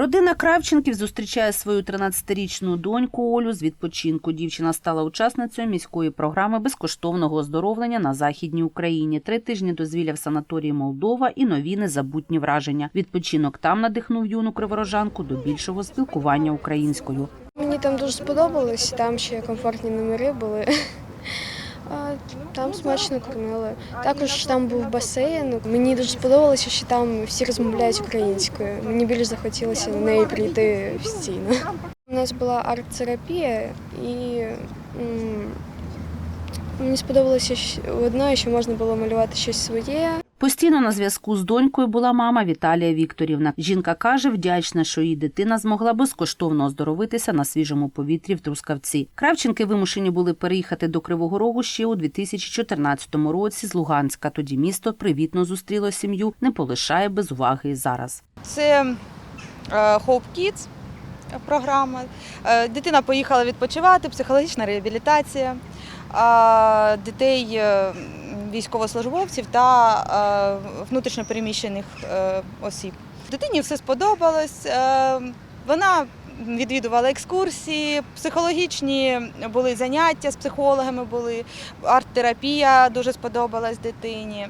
Родина Кравченків зустрічає свою 13-річну доньку Олю з відпочинку. Дівчина стала учасницею міської програми безкоштовного оздоровлення на західній Україні. Три тижні дозвілля в санаторії Молдова і нові незабутні враження. Відпочинок там надихнув юну криворожанку до більшого спілкування українською. Мені там дуже сподобалось, там ще комфортні номери були. Там смачно кормили. Також там був басейн. Мені дуже сподобалося, що там всі розмовляють українською. Мені більше захотілося на неї прийти постійно. У нас була арт-терапія, і мені сподобалося одне, що можна було малювати щось своє. Постійно на зв'язку з донькою була мама Віталія Вікторівна. Жінка каже, вдячна, що її дитина змогла безкоштовно оздоровитися на свіжому повітрі в Трускавці. Кравченки вимушені були переїхати до Кривого Рогу ще у 2014 році з Луганська. Тоді місто привітно зустріло сім'ю, не полишає без уваги і зараз. Це е, Hope Kids програма. Е, Дитина поїхала відпочивати, психологічна реабілітація дітей е, військовослужбовців та е, внутрішньопереміщених е, осіб. Дитині все сподобалось. е, Вона відвідувала екскурсії, психологічні були заняття з психологами, були арт-терапія дуже сподобалась дитині.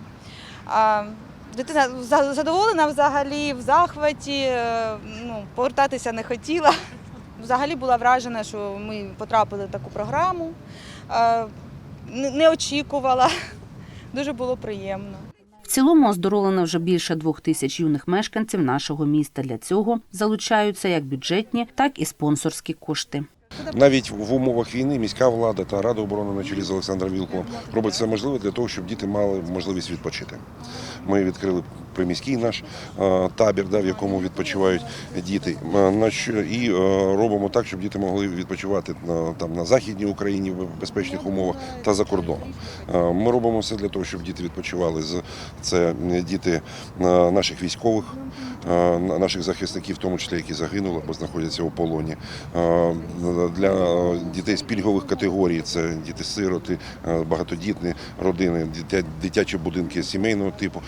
Дитина задоволена взагалі, в захваті, ну, повертатися не хотіла. Взагалі була вражена, що ми потрапили в таку програму, не очікувала. Дуже було приємно. В цілому оздоровлено вже більше двох тисяч юних мешканців нашого міста. Для цього залучаються як бюджетні, так і спонсорські кошти. Навіть в умовах війни міська влада та рада оборони на чолі з Олександром Вілковим робить все можливе для того, щоб діти мали можливість відпочити. Ми відкрили приміський наш е, табір, в якому відпочивають діти. Е, І е, робимо так, щоб діти могли відпочивати там, на Західній Україні в безпечних умовах та за кордоном. Ми робимо все для того, щоб діти відпочивали. Це діти наших військових, наших захисників, в тому числі які загинули або знаходяться у полоні. Е, Для дітей з пільгових категорій це діти-сироти, е, багатодітні родини, дитячі будинки сімейного типу,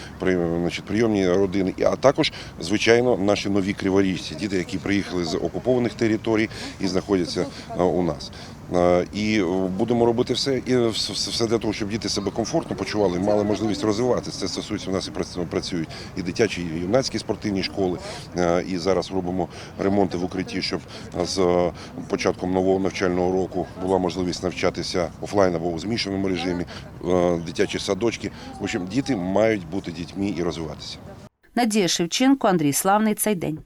прийомні родини, а також, звичайно, наші нові криворіжці, діти, які приїхали з окупованих територій і знаходяться е, у нас. Е, І будемо робити все, і вс- вс- все для того, щоб діти себе комфортно почували, і мали можливість розвиватися. Це стосується у нас і прац- працюють і дитячі, і юнацькі спортивні школи. Е, І зараз робимо ремонти в укритті, щоб з е, початком нового навчального року була можливість навчатися офлайн або у змішаному режимі, дитячі садочки. В общем, діти мають бути дітьми і розвиватися. Надія Шевченко, Андрій Славний. Цей день.